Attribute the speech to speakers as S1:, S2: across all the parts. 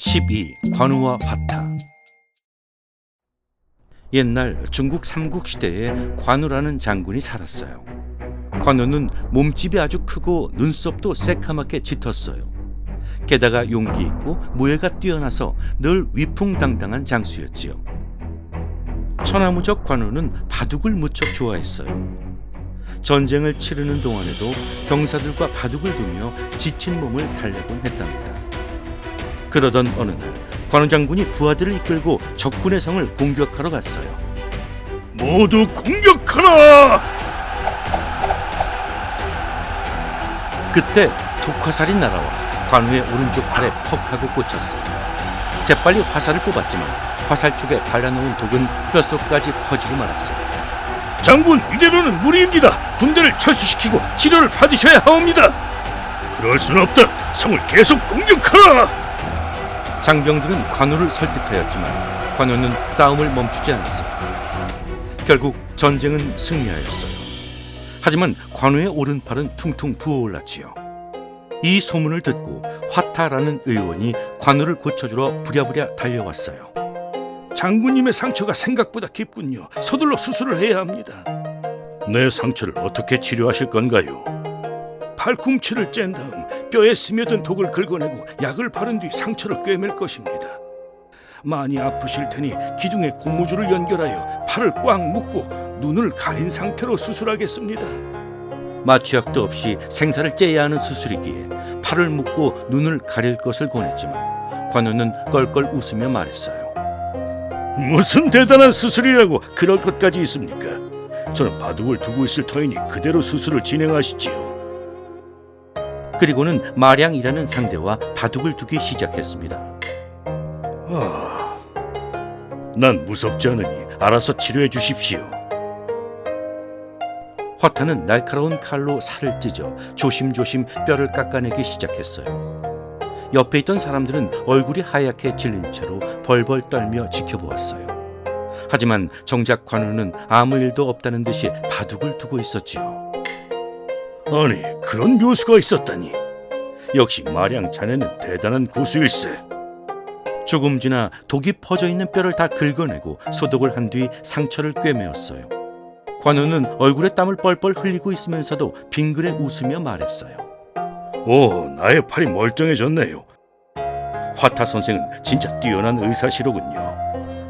S1: 12. 관우와 화타 옛날 중국 삼국 시대에 관우라는 장군이 살았어요. 관우는 몸집이 아주 크고 눈썹도 새카맣게 짙었어요. 게다가 용기 있고 무예가 뛰어나서 늘 위풍당당한 장수였지요. 천하무적 관우는 바둑을 무척 좋아했어요. 전쟁을 치르는 동안에도 병사들과 바둑을 두며 지친 몸을 달래곤 했답니다. 그러던 어느 날 관우 장군이 부하들을 이끌고 적군의 성을 공격하러 갔어요.
S2: 모두 공격하라!
S1: 그때 독화살이 날아와 관우의 오른쪽 팔에 퍽 하고 꽂혔어요. 재빨리 화살을 뽑았지만 화살 쪽에 발라놓은 독은 뼛속까지 퍼지고 말았어요.
S2: 장군 이대로는 무리입니다. 군대를 철수시키고 치료를 받으셔야 하옵니다. 그럴 순 없다. 성을 계속 공격하라.
S1: 장병들은 관우를 설득하였지만 관우는 싸움을 멈추지 않았어요. 결국 전쟁은 승리하였어요. 하지만 관우의 오른팔은 퉁퉁 부어올랐지요. 이 소문을 듣고 화타라는 의원이 관우를 고쳐주러 부랴부랴 달려왔어요.
S2: 장군님의 상처가 생각보다 깊군요. 서둘러 수술을 해야 합니다. 내 상처를 어떻게 치료하실 건가요? 팔꿈치를 짠 다음 뼈에 스며든 독을 긁어내고 약을 바른 뒤 상처를 꿰맬 것입니다. 많이 아프실 테니 기둥에 고무줄을 연결하여 팔을 꽉 묶고 눈을 가린 상태로 수술하겠습니다.
S1: 마취약도 없이 생사를 째야 하는 수술이기에 팔을 묶고 눈을 가릴 것을 권했지만 관우는 껄껄 웃으며 말했어요.
S2: 무슨 대단한 수술이라고 그럴 것까지 있습니까? 저는 바둑을 두고 있을 터이니 그대로 수술을 진행하시지요.
S1: 그리고는 마량이라는 상대와 바둑을 두기 시작했습니다.
S2: 아, 난 무섭지 않으니 알아서 치료해 주십시오.
S1: 화타는 날카로운 칼로 살을 찢어 조심조심 뼈를 깎아내기 시작했어요. 옆에 있던 사람들은 얼굴이 하얗게 질린 채로 벌벌 떨며 지켜보았어요. 하지만 정작 관우는 아무 일도 없다는 듯이 바둑을 두고 있었지요.
S2: 아니 그런 묘수가 있었다니. 역시 마량 자네는 대단한 고수일세.
S1: 조금 지나 독이 퍼져 있는 뼈를 다 긁어내고 소독을 한 뒤 상처를 꿰매었어요. 관우는 얼굴에 땀을 뻘뻘 흘리고 있으면서도 빙그레 웃으며 말했어요.
S2: 오, 나의 팔이 멀쩡해졌네요. 화타 선생은 진짜 뛰어난 의사시로군요.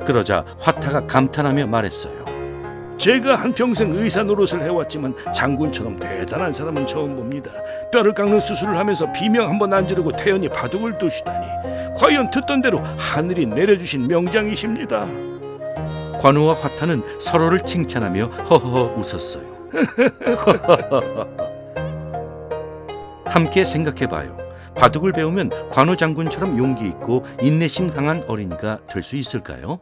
S1: 그러자 화타가 감탄하며 말했어요.
S2: 제가 한평생 의사 노릇을 해왔지만 장군처럼 대단한 사람은 처음 봅니다. 뼈를 깎는 수술을 하면서 비명 한번 안 지르고 태연히 바둑을 두시다니. 과연 듣던 대로 하늘이 내려주신 명장이십니다.
S1: 관우와 화타는 서로를 칭찬하며 허허허 웃었어요. 함께 생각해봐요. 바둑을 배우면 관우 장군처럼 용기 있고 인내심 강한 어린이가 될 수 있을까요?